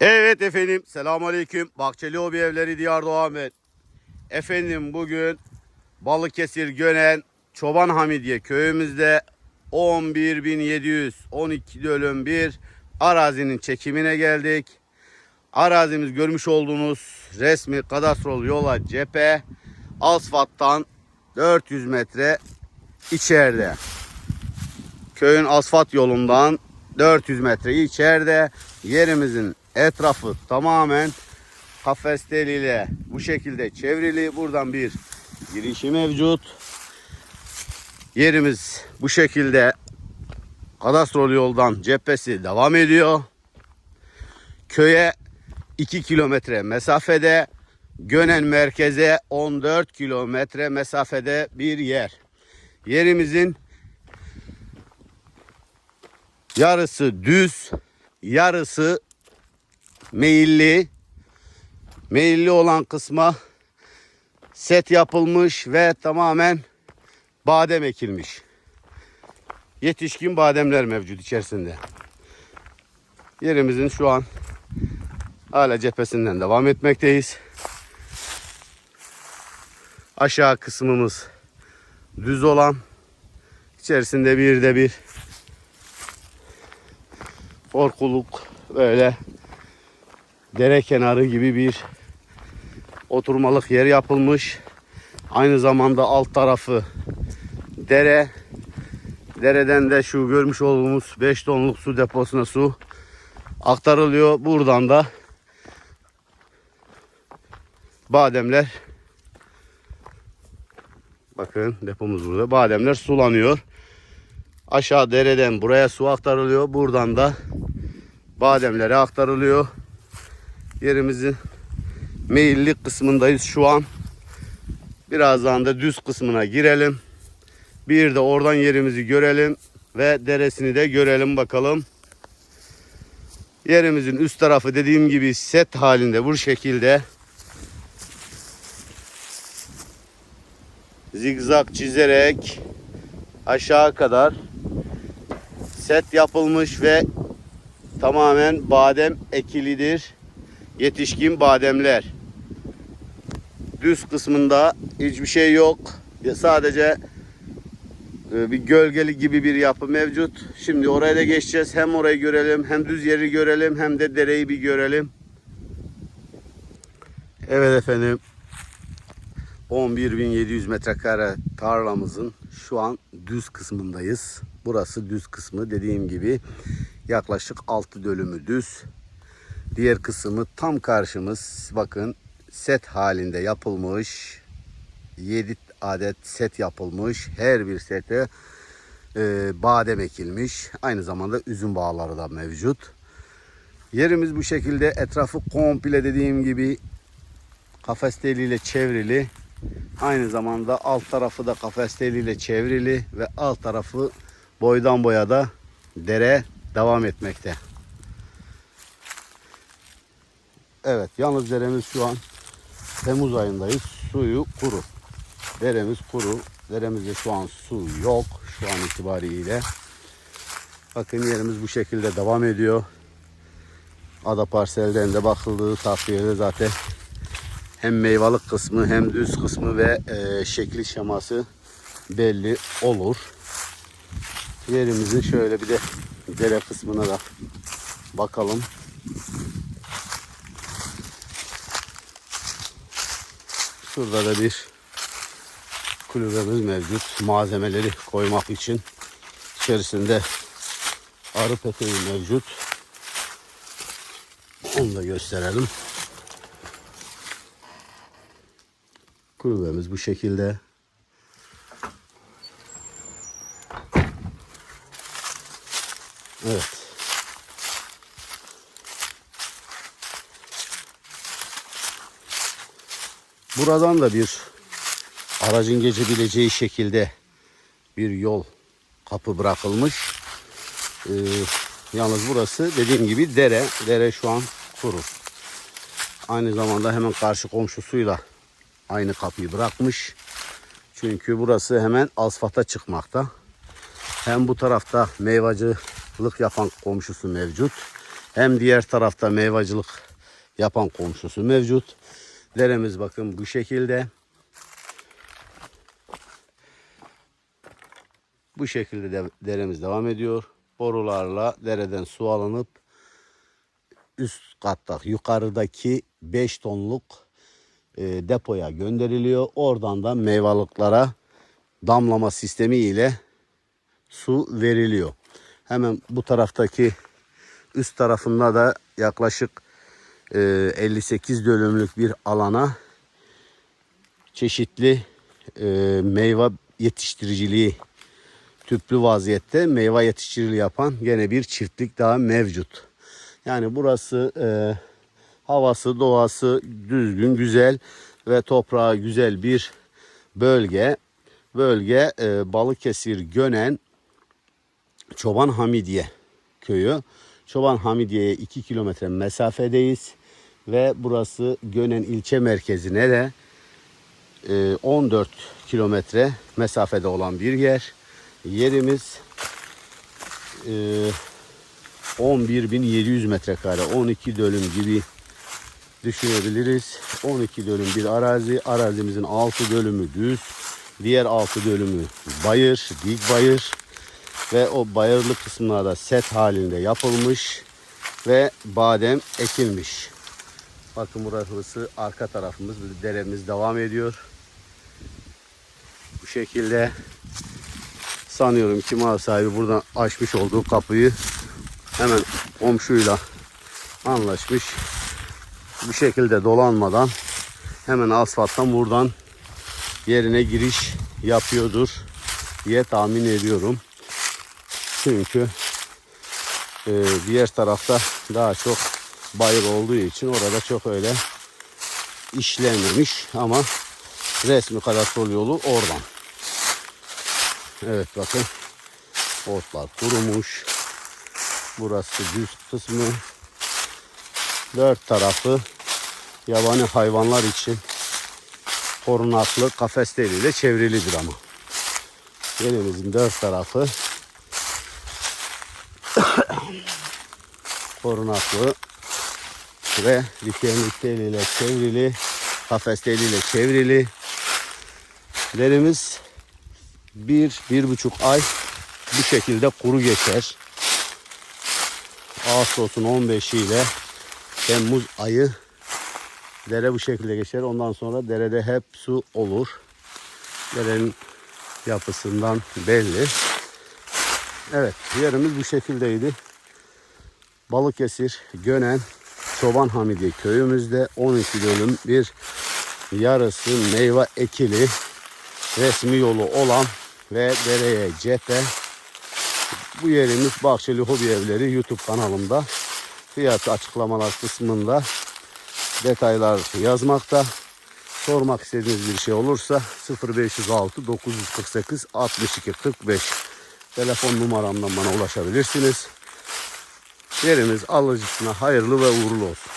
Evet efendim. Selamünaleyküm. Bahçeli Hobi Evleri Diyar Doğamet. Efendim bugün Balıkesir Gönen Çoban Hamidiye köyümüzde 11.712 dönüm bir arazinin çekimine geldik. Arazimiz görmüş olduğunuz resmi kadastrol yola cephe asfalttan 400 metre içeride. Köyün asfalt yolundan 400 metre içeride yerimizin etrafı tamamen kafes teliyle bu şekilde çevrili. Buradan bir girişi mevcut. Yerimiz bu şekilde kadastrol yoldan cephesi devam ediyor. Köye 2 kilometre mesafede Gönen merkeze 14 kilometre mesafede bir yer. Yerimizin yarısı düz, yarısı meyilli. Meyilli olan kısma set yapılmış ve tamamen badem ekilmiş. Yetişkin bademler mevcut içerisinde. Yerimizin şu an hala cephesinden devam etmekteyiz. Aşağı kısmımız düz olan içerisinde bir de bir korkuluk böyle dere kenarı gibi bir oturmalık yer yapılmış. Aynı zamanda alt tarafı dere. Dereden de şu görmüş olduğumuz 5 tonluk su deposuna su aktarılıyor. Buradan da bademler bakın depomuz burada. Bademler sulanıyor. Aşağı dereden buraya su aktarılıyor. Buradan da bademlere aktarılıyor. Yerimizin meyilli kısmındayız şu an. Birazdan da düz kısmına girelim. Bir de oradan yerimizi görelim ve deresini de görelim bakalım. Yerimizin üst tarafı dediğim gibi set halinde bu şekilde zigzag çizerek aşağı kadar set yapılmış ve tamamen badem ekilidir. Yetişkin bademler. Düz kısmında hiçbir şey yok. Sadece e, bir gölgeli gibi bir yapı mevcut. Şimdi oraya da geçeceğiz. Hem orayı görelim, hem düz yeri görelim, hem de dereyi bir görelim. Evet efendim. 11.700 metrekare tarlamızın şu an düz kısmındayız. Burası düz kısmı dediğim gibi yaklaşık 6 dönümü düz. Diğer kısmı tam karşımız bakın set halinde yapılmış. 7 adet set yapılmış. Her bir sete e, badem ekilmiş. Aynı zamanda üzüm bağları da mevcut. Yerimiz bu şekilde etrafı komple dediğim gibi kafes teliyle çevrili. Aynı zamanda alt tarafı da kafes teliyle çevrili ve alt tarafı boydan boya da dere devam etmekte. Evet yalnız deremiz şu an Temmuz ayındayız. Suyu kuru. Deremiz kuru. Deremizde şu an su yok şu an itibariyle. Bakın yerimiz bu şekilde devam ediyor. Ada parselden de bakıldığı takdirde zaten hem meyvalık kısmı hem düz kısmı ve e, şekli şeması belli olur. Yerimizin şöyle bir de dere kısmına da bakalım. Şurada da bir kulübemiz mevcut. Malzemeleri koymak için. İçerisinde arı peteği mevcut. Onu da gösterelim. Kulübemiz bu şekilde. Evet. Buradan da bir aracın geçebileceği şekilde bir yol kapı bırakılmış. Ee, yalnız burası dediğim gibi dere. Dere şu an kuru. Aynı zamanda hemen karşı komşusuyla aynı kapıyı bırakmış. Çünkü burası hemen asfalta çıkmakta. Hem bu tarafta meyvacılık yapan komşusu mevcut. Hem diğer tarafta meyvacılık yapan komşusu mevcut. Deremiz bakın bu şekilde. Bu şekilde de deremiz devam ediyor. Borularla dereden su alınıp üst katta yukarıdaki 5 tonluk e, depoya gönderiliyor. Oradan da meyvalıklara damlama sistemi ile su veriliyor. Hemen bu taraftaki üst tarafında da yaklaşık 58 dönümlük bir alana çeşitli e, meyve yetiştiriciliği tüplü vaziyette meyve yetiştiriciliği yapan gene bir çiftlik daha mevcut. Yani burası e, havası, doğası düzgün, güzel ve toprağı güzel bir bölge. Bölge e, Balıkesir Gönen Çoban Hamidiye köyü. Çoban Hamidiye'ye 2 kilometre mesafedeyiz. Ve burası Gönen ilçe merkezine de e, 14 kilometre mesafede olan bir yer. Yerimiz e, 11.700 metrekare, 12 dönüm gibi düşünebiliriz. 12 dönüm bir arazi. Arazimizin 6 dönümü düz. Diğer 6 dönümü bayır, dik bayır. Ve o bayırlı kısımlarda set halinde yapılmış. Ve badem ekilmiş. Bakın burası arka tarafımız. Deremiz devam ediyor. Bu şekilde sanıyorum ki mal sahibi buradan açmış olduğu kapıyı hemen komşuyla anlaşmış. Bu şekilde dolanmadan hemen asfalttan buradan yerine giriş yapıyordur diye tahmin ediyorum. Çünkü e, diğer tarafta daha çok bayır olduğu için orada çok öyle işlenmemiş ama resmi kadastro yolu oradan. Evet bakın otlar kurumuş. Burası düz kısmı. Dört tarafı yabani hayvanlar için korunaklı kafesleriyle çevrilidir ama. Yerimizin dört tarafı korunaklı ve teliyle çevrili, kafes çevrili. Derimiz bir, bir buçuk ay bu şekilde kuru geçer. Ağustos'un 15'i ile Temmuz ayı dere bu şekilde geçer. Ondan sonra derede hep su olur. Derenin yapısından belli. Evet yerimiz bu şekildeydi. Balıkesir, Gönen, Çoban Hamidiye köyümüzde 12 dönüm bir yarısı meyve ekili resmi yolu olan ve dereye cephe bu yerimiz Bahçeli Hobi Evleri YouTube kanalımda fiyat açıklamalar kısmında detaylar yazmakta. Sormak istediğiniz bir şey olursa 0506 948 62 45 telefon numaramdan bana ulaşabilirsiniz. Yerimiz alıcısına hayırlı ve uğurlu olsun.